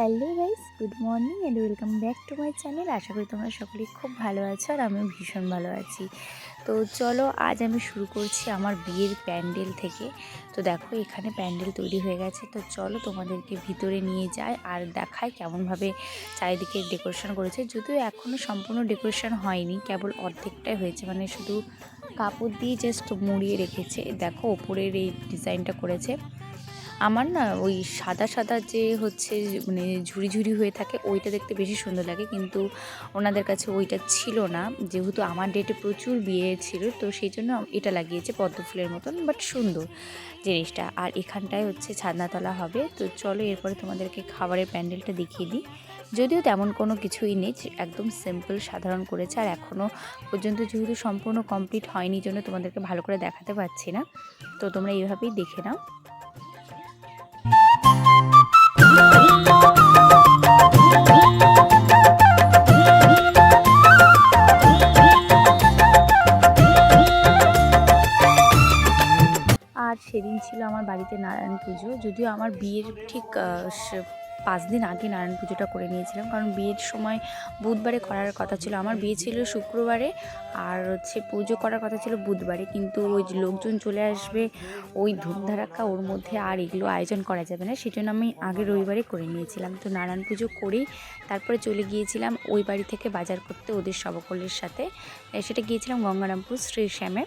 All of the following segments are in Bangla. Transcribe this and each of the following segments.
Hello guys, good morning and welcome back to my channel আশা করি তোমরা সকলেই খুব ভালো আছো আর আমিও ভীষণ ভালো আছি। তো চলো, আজ আমি শুরু করছি আমার বিয়ের প্যান্ডেল থেকে। তো দেখো, এখানে প্যান্ডেল তৈরি হয়ে গেছে। তো চলো, তোমাদেরকে ভিতরে নিয়ে যায় আর দেখায় কেমনভাবে চারিদিকে ডেকোরেশন করেছে। যদিও এখনও সম্পূর্ণ ডেকোরেশন হয়নি, কেবল অর্ধেকটাই হয়েছে। মানে শুধু কাপড় দিয়ে জাস্ট মুড়িয়ে রেখেছে। দেখো, ওপরের এই ডিজাইনটা করেছে। আমার না ওই সাদা সাদা যে হচ্ছে মানে ঝুড়ি ঝুড়ি হয়ে থাকে, ওইটা দেখতে বেশি সুন্দর লাগে। কিন্তু ওনাদের কাছে ওইটা ছিল না। যেহেতু আমার ডেটে প্রচুর বিয়ে ছিল, তো সেই জন্য এটা লাগিয়েছে পদ্ম ফুলের মতন বাট সুন্দর জিনিসটা। আর এখানটায় হচ্ছে ছাদনাতলা হবে। তো চলো এরপরে তোমাদেরকে খাবারের প্যান্ডেলটা দেখিয়ে দিই। যদিও তেমন কোনো কিছুই নেই একদম সিম্পল সাধারণ করেছে। আর এখনও পর্যন্ত যেহেতু সম্পূর্ণ কমপ্লিট হয়নি জন্য তোমাদেরকে ভালো করে দেখাতে পারছি না। তো তোমরা এইভাবেই দেখে নাও। আমার বাড়িতে নারায়ণ পুজো। যদিও আমার বিয়ের ঠিক পাঁচ দিন আগে নারায়ণ পুজোটা করে নিয়েছিলাম, কারণ বিয়ের সময় বুধবারে করার কথা ছিল। আমার বিয়ে ছিল শুক্রবারে আর হচ্ছে পুজো করার কথা ছিল বুধবারে। কিন্তু ওই লোকজন চলে আসবে, ওই ধুমধারাক্কা ওর মধ্যে আর এগুলো আয়োজন করা যাবে না। সেই জন্য আমি আগে রবিবারে করে নিয়েছিলাম। তো নারায়ণ পুজো করেই তারপরে চলে গিয়েছিলাম ওই বাড়ি থেকে বাজার করতে ওদের সবকলের সাথে। সেটা গিয়েছিলাম গঙ্গারামপুর শ্রী শ্যামে।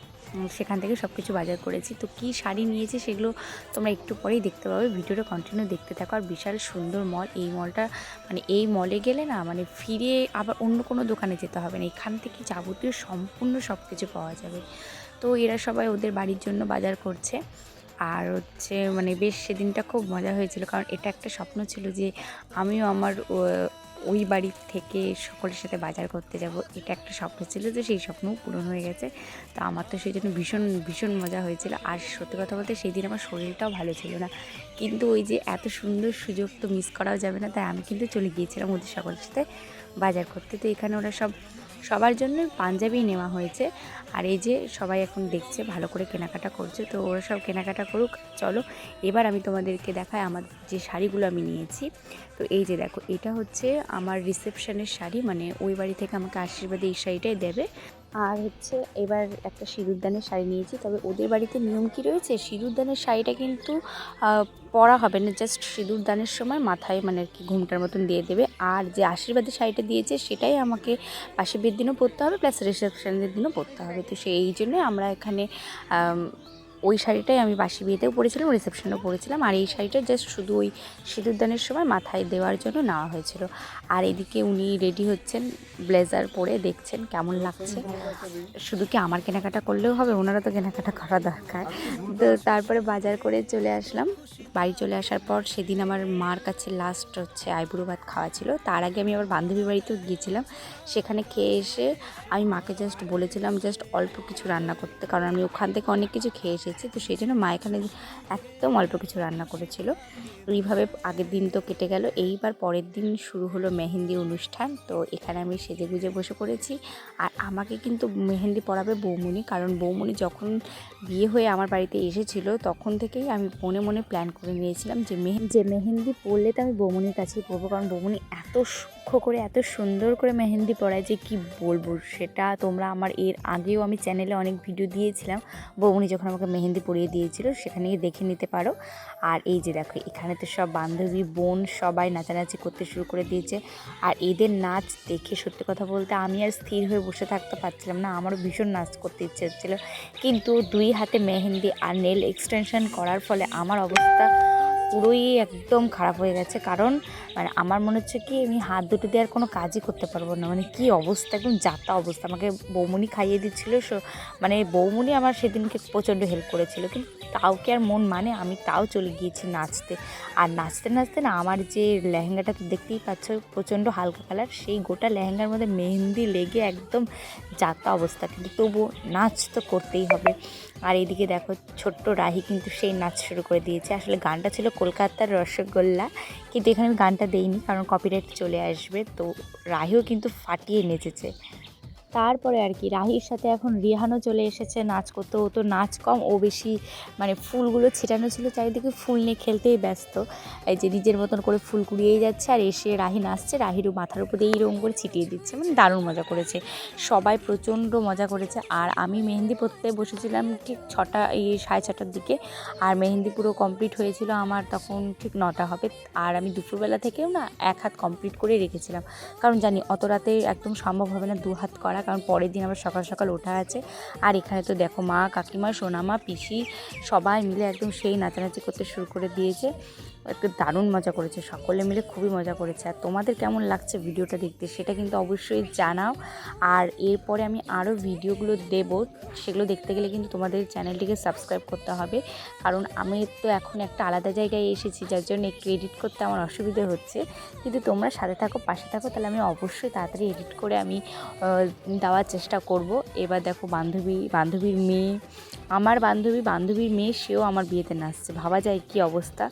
সেখান থেকে সব কিছু বাজার করেছি। তো কী শাড়ি নিয়েছি সেগুলো তোমরা একটু পরেই দেখতে পাবে। ভিডিওটা কন্টিনিউ দেখতে থাকো। আর বিশাল সুন্দর মল এই মলটা মানে এই মলে গেলে না মানে ফিরে আবার অন্য কোনো দোকানে যেতে হবে না। এখান থেকে যাবতীয় সম্পূর্ণ সব কিছু পাওয়া যাবে। তো এরা সবাই ওদের বাড়ির জন্য বাজার করছে। আর হচ্ছে মানে বেশ সেদিনটা খুব মজা হয়েছিল। কারণ এটা একটা স্বপ্ন ছিল যে আমিও আমার ওই বাড়ির থেকে সকলের সাথে বাজার করতে যাব। এটা একটা স্বপ্ন ছিল যে সেই স্বপ্নও পূরণ হয়ে গেছে। তো আমার তো সেই জন্য ভীষণ ভীষণ মজা হয়েছিল। আর সত্যি কথা বলতে সেই দিন আমার শরীরটাও ভালো ছিল না। কিন্তু ওই যে এত সুন্দর সুযোগ তো মিস করাও যাবে না, তাই আমি কিন্তু চলে গিয়েছিলাম ওদের সকলের সাথে বাজার করতে। তো এখানে ওরা সব সবার জন্য পাঞ্জাবি নেওয়া হয়েছে। আর এই যে সবাই এখন দেখছে, ভালো করে কেনাকাটা করছে, তো ওরা সব কেনাকাটা করুক। চলো, এবার আমি তোমাদেরকে দেখাই আমার যে শাড়িগুলো আমি নিয়েছি। তো এই যে দেখো, এটা হচ্ছে আমার রিসেপশনের শাড়ি মানে ওই বাড়ি থেকে আমাকে আশীর্বাদে এই শাড়িটাই দেবে। আর হচ্ছে এবার একটা সিঁদুরদানের শাড়ি নিয়েছি। তবে ওদের বাড়িতে নিয়ম কী রয়েছে? সিঁদুরদানের শাড়িটা কিন্তু পরা হবে না। জাস্ট সিঁদুরদানের সময় মাথায় মানে আর কি ঘুমটার মতন দিয়ে দেবে। আর যে আশীর্বাদের শাড়িটা দিয়েছে, সেটাই আমাকে পাশে বিয়ের দিনও পরতে হবে, প্লাস রিসেপশনের দিনও পরতে হবে। তো সেই জন্য আমরা এখানে ওই শাড়িটাই আমি বাসি বিয়েতেও পরেছিলাম রিসেপশনেও পরেছিলাম। আর এই শাড়িটা জাস্ট শুধু ওই সিঁদুরদানের সময় মাথায় দেওয়ার জন্য নেওয়া হয়েছিল। আর এদিকে উনি রেডি হচ্ছেন ব্লেজার পরে দেখছেন কেমন লাগছে। শুধু কি আমার কেনাকাটা করলেও হবে? ওনারা তো কেনাকাটা করা দরকার। তো তারপরে বাজার করে চলে আসলাম। বাড়ি চলে আসার পর সেদিন আমার মার কাছে লাস্ট হচ্ছে আইবুড়ো ভাত খাওয়া ছিল। তার আগে আমি আবার বান্ধবী বাড়িতেও গিয়েছিলাম। সেখানে খেয়ে এসে আমি মাকে জাস্ট বলেছিলাম জাস্ট অল্প কিছু রান্না করতে। কারণ আমি ওখান থেকে অনেক কিছু খেয়ে এসেছি। তো সেই জন্য মা এখানে একদম অল্প কিছু রান্না করেছিল। এইভাবে আগের দিন তো কেটে গেল। এইবার পরের দিন শুরু হলো মেহেন্দি অনুষ্ঠান। তো এখানে আমি সেজে গুজে বসে পড়েছি। আর আমাকে কিন্তু মেহেন্দি পড়াবে বৌমনি কারণ বৌমনি যখন বিয়ে হয়ে আমার বাড়িতে এসেছিল, তখন থেকেই আমি মনে মনে প্ল্যান করে নিয়েছিলাম যে মেহেন্দি যে মেহেন্দি পরলে তো আমি বৌমনির কাছেই পরবো, কারণ বৌমনি এত সূক্ষ্ম করে এত সুন্দর করে মেহেন্দি পরায় যে কি বলব, সেটা তোমরা আমার এর আগেও আমি চ্যানেলে অনেক ভিডিও দিয়েছিলাম। বৌমনি যখন আমাকে মেহেন্দি পরিয়ে দিয়েছিল সেখানে দেখে নিতে পারো। আর এই যে দেখো, এখানে তো সব বান্ধবী, বোন সবাই নাচানাচি করতে শুরু করে দিয়েছে। আর এদের নাচ দেখে সত্যি কথা বলতে আমি আর স্থির হয়ে বসে থাকতে পারছিলাম না। আমারও ভীষণ নাচ করতে ইচ্ছে হচ্ছিল। কিন্তু দুই হাতে মেহেন্দি আর নেল এক্সটেনশন করার ফলে আমার অবস্থা পুরোই একদম খারাপ হয়ে গেছে। কারণ মানে আমার মনে হচ্ছে কি, আমি হাত দুটো দিয়ে আর কোনো কাজই করতে পারব না। মানে কি অবস্থা, একদম যাতা অবস্থা। আমাকে বৌমনি খাইয়ে দিচ্ছিল মানে বৌমনি আমার সেদিনকে প্রচণ্ড হেল্প করেছিল। কিন্তু তাও কি আর মন মানে? আমি তাও চলে গিয়েছি নাচতে। আর নাচতে নাচতে না আমার যে লেহেঙ্গাটা তো দেখতেই পাচ্ছ, প্রচণ্ড হালকা কালার সেই গোটা লেহেঙ্গার মধ্যে মেহেন্দি লেগে একদম যাতা অবস্থা। কিন্তু তবুও নাচ তো করতেই হবে। আর এইদিকে দেখো, ছোট্ট রাহি কিন্তু সেই নাচ শুরু করে দিয়েছে। আসলে গানটা ছিল কলকাতার রসগোল্লা, কিন্তু এখানে আমি গানটা দেইনি, কারণ কপিরাইট চলে আসবে, তো রাহিও কিন্তু ফাটিয়ে নেচেছে। তারপরে আর কি, রাহির সাথে এখন রিহানও চলে এসেছে নাচ করতে। ও তো নাচ কম, ও বেশি মানে ফুলগুলো ছিটানো ছিল, চারিদিকে ফুল নিয়ে খেলতেই ব্যস্ত। এই যে নিজের মতন করে ফুল কুড়িয়েই যাচ্ছে আর এসে রাহি নাচছে, রাহিরও মাথার উপর দিয়ে এইরকম করে ছিটিয়ে দিচ্ছে। মানে দারুণ মজা করেছে। সবাই প্রচণ্ড মজা করেছে। আর আমি মেহেন্দি পরতে বসেছিলাম ঠিক ছটা, এই সাড়ে ছটার দিকে। আর মেহেন্দি পুরো কমপ্লিট হয়েছিল আমার তখন ঠিক নটা হবে। আর আমি দুপুরবেলা থেকেও না এক হাত কমপ্লিট করে রেখেছিলাম। কারণ জানি অত রাতে একদম সম্ভব হবে না দু হাত করা। কারণ পরের দিন আবার সকাল সকাল ওঠা আছে। আর এখানে তো দেখো মা, কাকিমা, সোনামা, পিসি সবাই মিলে একদম সেই নাচানাচি করতে শুরু করে দিয়েছে। একটু দারুণ মজা করেছে, সকলে মিলে খুবই মজা করেছে। আর তোমাদের কেমন লাগছে ভিডিওটা দেখতে সেটা কিন্তু অবশ্যই জানাও। আর এরপরে আমি আরও ভিডিওগুলো দেব, সেগুলো দেখতে গেলে কিন্তু তোমাদের চ্যানেলটিকে সাবস্ক্রাইব করতে হবে। কারণ আমি তো এখন একটা আলাদা জায়গায় এসেছি, যার জন্য একটু এডিট করতে আমার অসুবিধে হচ্ছে। কিন্তু তোমরা সাথে থাকো, পাশে থাকো, তাহলে আমি অবশ্যই তাড়াতাড়ি এডিট করে আমি দেওয়ার চেষ্টা করব। এবার দেখো বান্ধবী, বান্ধবীর মেয়ে, আমার বান্ধবী, বান্ধবীর মেয়ে, সেও আমার বিয়েতে নাচছে। ভাবা যায় কি অবস্থা?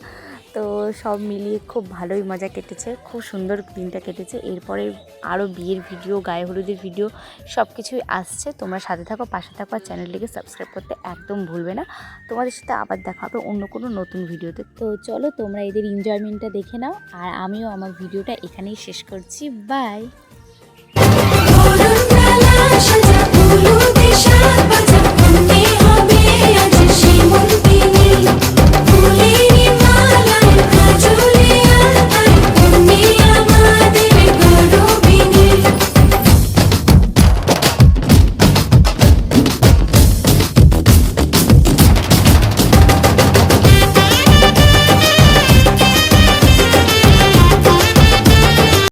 তো সব মিলিয়ে খুব ভালোই মজা কেটেছে, খুব সুন্দর দিনটা কেটেছে। এরপরে আরও বিয়ের ভিডিও, গায়ে হলুদের ভিডিও সব কিছুই আসছে। তোমরা সাথে থাকো, পাশে থাকো, আর চ্যানেলটিকে সাবস্ক্রাইব করতে একদম ভুলবে না। তোমাদের সাথে আবার দেখা হবে অন্য কোনো নতুন ভিডিওতে। তো চলো তোমরা এদের এনজয়মেন্টটা দেখে নাও, আর আমিও আমার ভিডিওটা এখানেই শেষ করছি। বাই